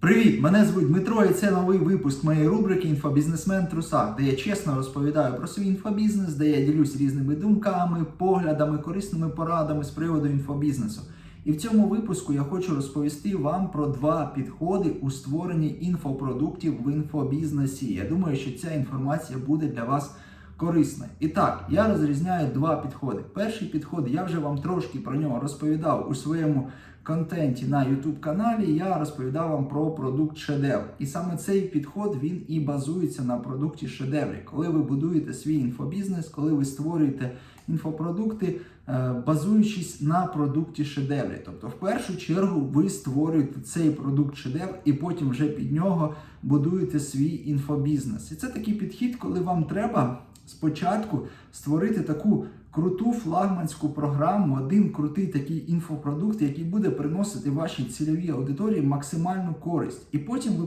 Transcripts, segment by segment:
Привіт! Мене звуть Дмитро, і це новий випуск моєї рубрики Інфобізнесмен в трусах, де я чесно розповідаю про свій інфобізнес, де я ділюсь різними думками, поглядами, корисними порадами з приводу інфобізнесу. І в цьому випуску я хочу розповісти вам про два підходи у створенні інфопродуктів в інфобізнесі. Я думаю, що ця інформація буде для вас корисною. І так, я розрізняю два підходи. Перший підход, я вже вам трошки про нього розповідав у своєму контенті на YouTube каналі. Я розповідав вам про продукт шедевр. І саме цей підход він і базується на продукті шедеврі. Коли ви будуєте свій інфобізнес, коли ви створюєте інфопродукти, е, базуючись на продукті шедеврі. Тобто, в першу чергу, ви створюєте цей продукт шедевр і потім вже під нього будуєте свій інфобізнес. І це такий підхід, коли вам треба спочатку створити таку круту флагманську програму, один крутий такий інфопродукт, який буде приносити вашій цільовій аудиторії максимальну користь. І потім ви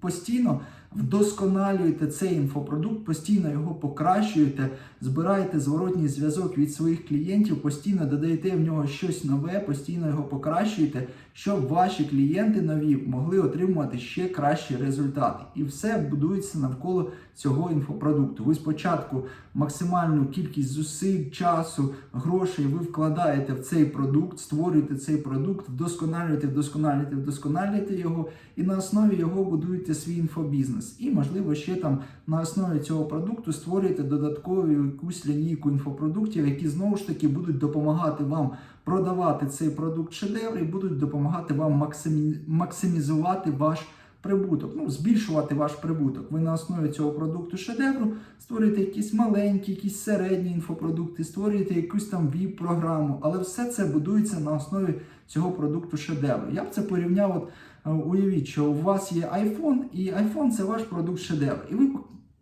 постійно вдосконалюєте цей інфопродукт, постійно його покращуєте, збираєте зворотній зв'язок від своїх клієнтів, постійно додаєте в нього щось нове, постійно його покращуєте, щоб ваші клієнти нові могли отримувати ще кращі результати. І все будується навколо цього інфопродукту. Ви спочатку максимальну кількість зусиль, часу, грошей ви вкладаєте в цей продукт, створюєте цей продукт, вдосконалюєте, вдосконалюєте, вдосконалюєте його, і на основі його будуєте свій інфобізнес. І, можливо, ще там на основі цього продукту створюєте додаткову якусь лінійку інфопродуктів, які знову ж таки будуть допомагати вам продавати цей продукт шедевр і будуть допомагати вам максимі... максимізувати ваш прибуток, ну, збільшувати ваш прибуток. Ви на основі цього продукту шедевру створюєте якісь маленькі, якісь середні інфопродукти, створюєте якусь там віп-програму, але все це будується на основі цього продукту шедевру. Я б це порівняв, от уявіть, що у вас є iPhone, і iPhone це ваш продукт шедевр. І ви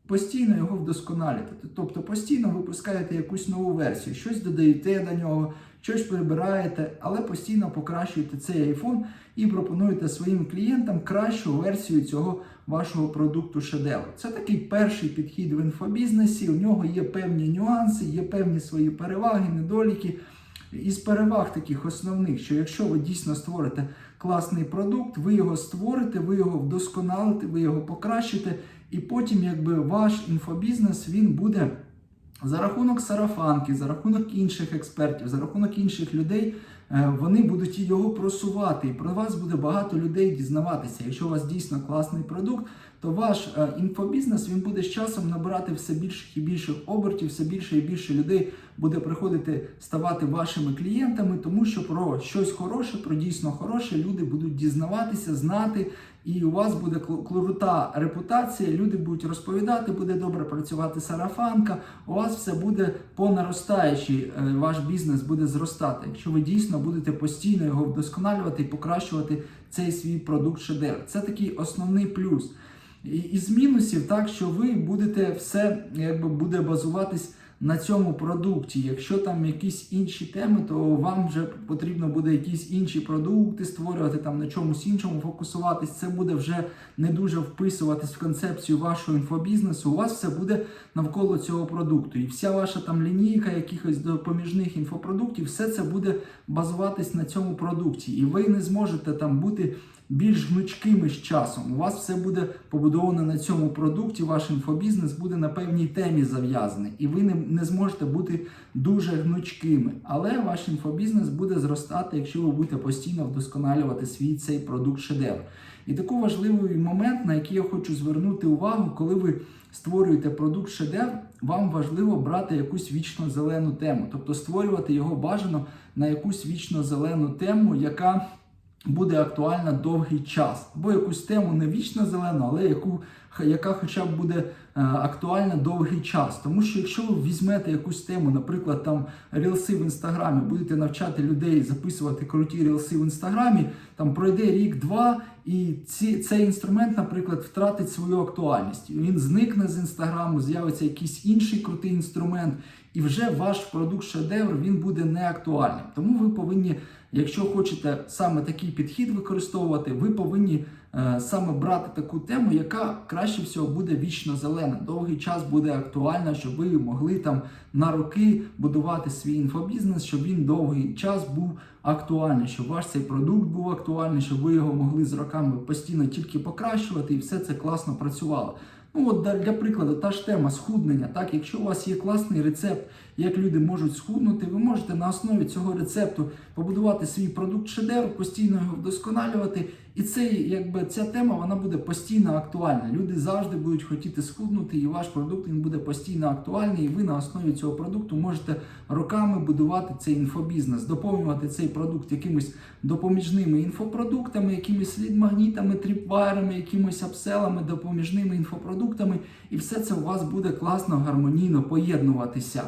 постійно його вдосконалюєте. Тобто постійно випускаєте якусь нову версію, щось додаєте до нього, щось прибираєте, але постійно покращуєте цей iPhone і пропонуєте своїм клієнтам кращу версію цього вашого продукту шедевр. Це такий перший підхід в інфобізнесі. У нього є певні нюанси, є певні свої переваги, недоліки. Із переваг таких основних, що якщо ви дійсно створите класний продукт, ви його створите, ви його вдосконалите, ви його покращите, і потім, якби ваш інфобізнес він буде за рахунок сарафанки, за рахунок інших експертів, за рахунок інших людей, е, вони будуть його просувати. І про вас буде багато людей дізнаватися. Якщо у вас дійсно класний продукт, то ваш е, інфобізнес він буде з часом набирати все більших і більших обертів, все більше і більше людей буде приходити ставати вашими клієнтами, тому що про щось хороше, про дійсно хороше люди будуть дізнаватися, знати. І у вас буде крута репутація, люди будуть розповідати, буде добре працювати сарафанка. У вас все буде по наростаючій, е, ваш бізнес буде зростати. Якщо ви дійсно будете постійно його вдосконалювати і покращувати цей свій продукт шедевр. Це такий основний плюс. І із мінусів, так що ви будете все якби буде базуватись на цьому продукті. Якщо там якісь інші теми, то вам вже потрібно буде якісь інші продукти створювати, там на чомусь іншому фокусуватись. Це буде вже не дуже вписуватись в концепцію вашого інфобізнесу. У вас все буде навколо цього продукту. І вся ваша там лінійка якихось допоміжних інфопродуктів, все це буде базуватись на цьому продукті. І ви не зможете там бути більш гнучкими з часом. У вас все буде побудовано на цьому продукті, ваш інфобізнес буде на певній темі зав'язаний, і ви не, не зможете бути дуже гнучкими. Але ваш інфобізнес буде зростати, якщо ви будете постійно вдосконалювати свій цей продукт шедевр. І такий важливий момент, на який я хочу звернути увагу, коли ви створюєте продукт шедевр, вам важливо брати якусь вічно зелену тему, тобто створювати його бажано на якусь вічно зелену тему, яка буде актуальна довгий час, або якусь тему не вічно зелену, але яку яка хоча б буде е, актуальна довгий час. Тому що якщо ви візьмете якусь тему, наприклад, там рілси в інстаграмі, будете навчати людей записувати круті рілси в інстаграмі, там пройде рік-два, і ці, цей інструмент, наприклад, втратить свою актуальність. Він зникне з інстаграму, з'явиться якийсь інший крутий інструмент, і вже ваш продукт шедевр він буде неактуальним. Тому ви повинні, якщо хочете саме такий підхід використовувати, ви повинні саме брати таку тему, яка краще всього буде вічно зелена. Довгий час буде актуальна, щоб ви могли там на роки будувати свій інфобізнес, щоб він довгий час був актуальний, щоб ваш цей продукт був актуальний, щоб ви його могли з роками постійно тільки покращувати, і все це класно працювало. Ну от для прикладу, та ж тема схуднення. Так, якщо у вас є класний рецепт, як люди можуть схуднути, ви можете на основі цього рецепту побудувати свій продукт шедевр, постійно його вдосконалювати. І цей, якби ця тема вона буде постійно актуальна. Люди завжди будуть хотіти схуднути, і ваш продукт він буде постійно актуальний. І ви на основі цього продукту можете роками будувати цей інфобізнес, доповнювати цей продукт якимись допоміжними інфопродуктами, якимись лідмагнітами, тріпвайрами, якимись апселами, допоміжними інфопродуктами, і все це у вас буде класно, гармонійно поєднуватися.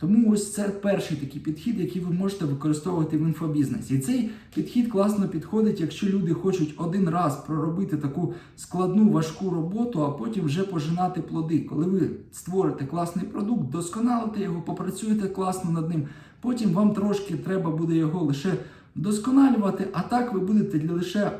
Тому ось це перший такий підхід, який ви можете використовувати в інфобізнесі. І цей підхід класно підходить, якщо люди хочуть один раз проробити таку складну важку роботу, а потім вже пожинати плоди. Коли ви створите класний продукт, досконалите його, попрацюєте класно над ним. Потім вам трошки треба буде його лише вдосконалювати, а так ви будете лише е,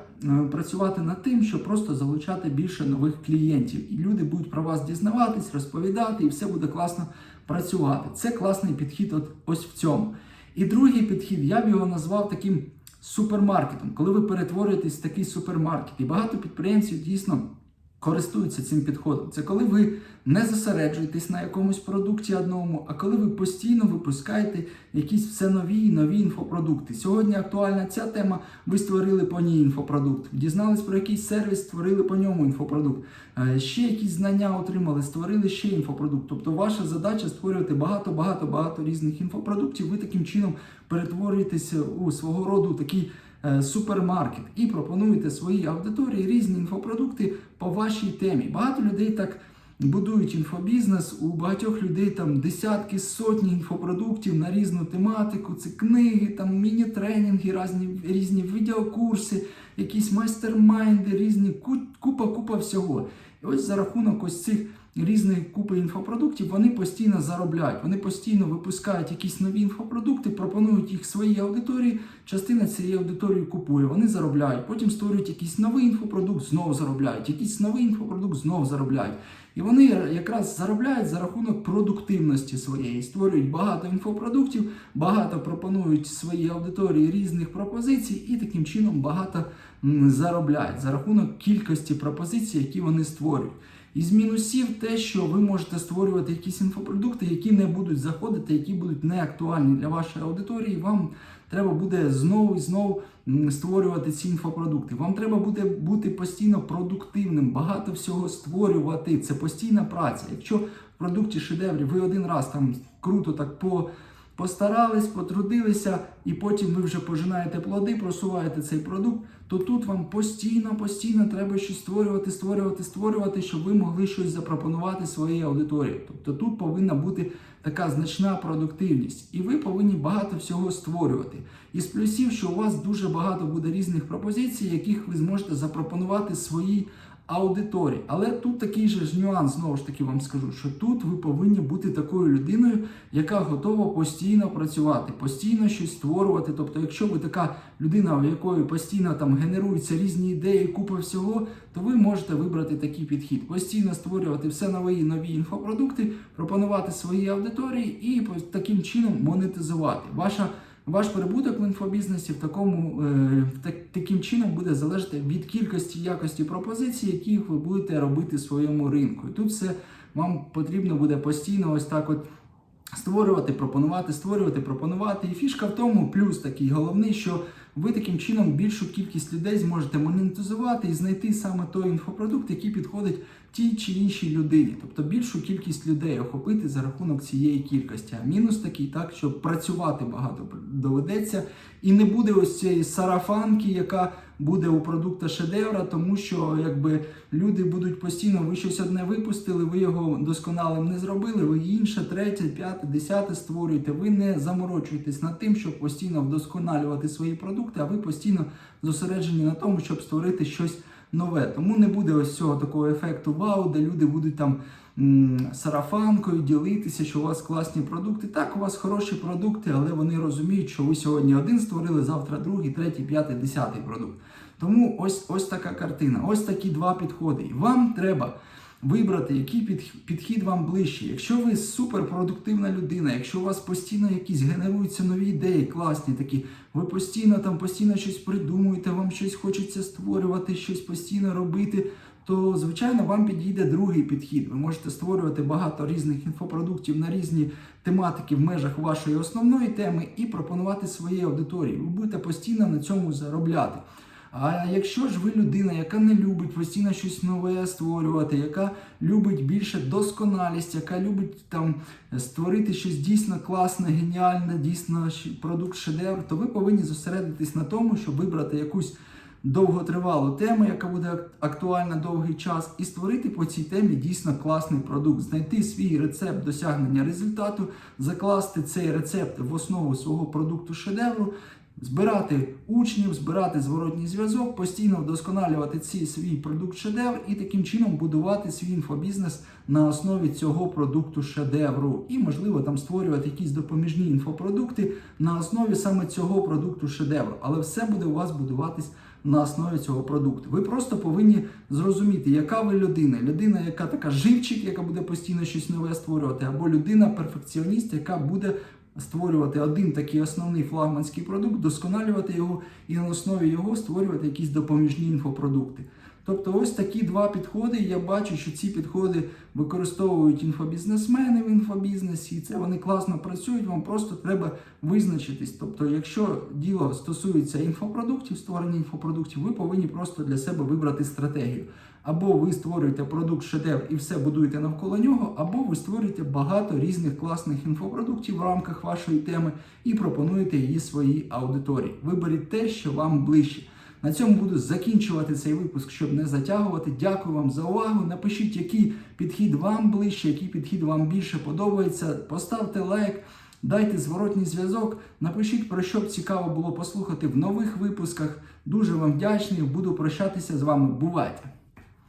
працювати над тим, щоб просто залучати більше нових клієнтів. І люди будуть про вас дізнаватись, розповідати, і все буде класно працювати. Це класний підхід от ось в цьому. І другий підхід, я б його назвав таким супермаркетом, коли ви перетворюєтесь в такий супермаркет. І багато підприємців дійсно користуються цим підходом. Це коли ви не зосереджуєтесь на якомусь продукті одному, а коли ви постійно випускаєте якісь все нові і нові інфопродукти. Сьогодні актуальна ця тема. Ви створили по ній інфопродукт. Дізнались про якийсь сервіс, створили по ньому інфопродукт. Е, Ще якісь знання отримали, створили ще інфопродукт. Тобто ваша задача створювати багато, багато, багато різних інфопродуктів. Ви таким чином перетворюєтеся у свого роду такий супермаркет і пропонуєте своїй аудиторії різні інфопродукти по вашій темі. Багато людей так будують інфобізнес. У багатьох людей там десятки, сотні інфопродуктів на різну тематику. Це книги, там міні-тренінги, різні, різні відеокурси, якісь майстер-майнди, різні купа, купа всього. І ось за рахунок ось цих різних купи інфопродуктів вони постійно заробляють. Вони постійно випускають якісь нові інфопродукти, пропонують їх своїй аудиторії. Частина цієї аудиторії купує, вони заробляють. Потім створюють якийсь новий інфопродукт, знову заробляють. Якийсь новий інфопродукт знову заробляють. І вони якраз заробляють за рахунок продуктивності своєї, створюють багато інфопродуктів, багато пропонують своїй аудиторії різних пропозицій, і таким чином багато заробляють за рахунок кількості пропозицій, які вони створюють. Із мінусів те, що ви можете створювати якісь інфопродукти, які не будуть заходити, які будуть не актуальні для вашої аудиторії. Вам треба буде знову і знову створювати ці інфопродукти. Вам треба буде бути постійно продуктивним, багато всього створювати. Це постійна праця. Якщо в продукті шедеврі ви один раз там круто так по. Постарались, потрудилися, і потім ви вже пожинаєте плоди, просуваєте цей продукт, то тут вам постійно, постійно треба щось створювати, створювати, створювати, щоб ви могли щось запропонувати своїй аудиторії. Тобто тут повинна бути така значна продуктивність, і ви повинні багато всього створювати. Із плюсів, що у вас дуже багато буде різних пропозицій, яких ви зможете запропонувати своїй. Але тут такий же ж нюанс, знову ж таки вам скажу, що тут ви повинні бути такою людиною, яка готова постійно працювати, постійно щось створювати. Тобто, якщо ви така людина, в якої постійно там генеруються різні ідеї, купа всього, то ви можете вибрати такий підхід, постійно створювати все нові нові інфопродукти, пропонувати своїй аудиторії і таким чином монетизувати. Ваша ваш прибуток в інфобізнесі в такому е, в так, таким чином буде залежати від кількості якості пропозицій, які ви будете робити своєму ринку. І тут все вам потрібно буде постійно ось так от. Створювати, пропонувати, створювати, пропонувати. І фішка в тому, плюс такий головний, що ви таким чином більшу кількість людей зможете монетизувати і знайти саме той інфопродукт, який підходить тій чи іншій людині. Тобто більшу кількість людей охопити за рахунок цієї кількості. А мінус такий, так, що працювати багато доведеться, і не буде ось цієї сарафанки, яка буде у продукта шедевра, тому що якби люди будуть постійно, ви щось одне випустили, ви його досконалим не зробили, ви інше, третє, п'яте, десяте створюєте. Ви не заморочуєтесь над тим, щоб постійно вдосконалювати свої продукти, а ви постійно зосереджені на тому, щоб створити щось нове. Тому не буде ось цього такого ефекту вау, де люди будуть там сарафанкою ділитися, що у вас класні продукти. Так, у вас хороші продукти, але вони розуміють, що ви сьогодні один створили, завтра другий, третій, п'ятий, десятий продукт. Тому ось ось така картина, ось такі два підходи. І вам треба вибрати, який підхід вам ближче. Якщо ви суперпродуктивна людина, якщо у вас постійно якісь генеруються нові ідеї, класні такі, ви постійно там постійно щось придумуєте, вам щось хочеться створювати, щось постійно робити. То, звичайно, вам підійде другий підхід. Ви можете створювати багато різних інфопродуктів на різні тематики в межах вашої основної теми і пропонувати своїй аудиторії. Ви будете постійно на цьому заробляти. А якщо ж ви людина, яка не любить постійно щось нове створювати, яка любить більше досконалість, яка любить там створити щось дійсно класне, геніальне, дійсно продукт шедевр, то ви повинні зосередитись на тому, щоб вибрати якусь довготривалу тему, яка буде актуальна довгий час, і створити по цій темі дійсно класний продукт, знайти свій рецепт досягнення результату, закласти цей рецепт в основу свого продукту шедевру. Збирати учнів, збирати зворотній зв'язок, постійно вдосконалювати ці свій продукт шедевр і таким чином будувати свій інфобізнес на основі цього продукту шедевру. І, можливо, там створювати якісь допоміжні інфопродукти на основі саме цього продукту шедевру. Але все буде у вас будуватись на основі цього продукту. Ви просто повинні зрозуміти, яка ви людина. Людина, яка така живчик, яка буде постійно щось нове створювати, або людина-перфекціоніст, яка буде створювати один такий основний флагманський продукт, досконалювати його і на основі його створювати якісь допоміжні інфопродукти. Тобто ось такі два підходи. Я бачу, що ці підходи використовують інфобізнесмени в інфобізнесі, і це вони класно працюють. Вам просто треба визначитись. Тобто, якщо діло стосується інфопродуктів, створення інфопродуктів, ви повинні просто для себе вибрати стратегію. Або ви створюєте продукт шедевр і все будуєте навколо нього, або ви створюєте багато різних класних інфопродуктів в рамках вашої теми і пропонуєте її своїй аудиторії. Виберіть те, що вам ближче. На цьому буду закінчувати цей випуск, щоб не затягувати. Дякую вам за увагу. Напишіть, який підхід вам ближче, який підхід вам більше подобається. Поставте лайк, дайте зворотній зв'язок. Напишіть, про що б цікаво було послухати в нових випусках. Дуже вам вдячний. Буду прощатися з вами. Бувайте!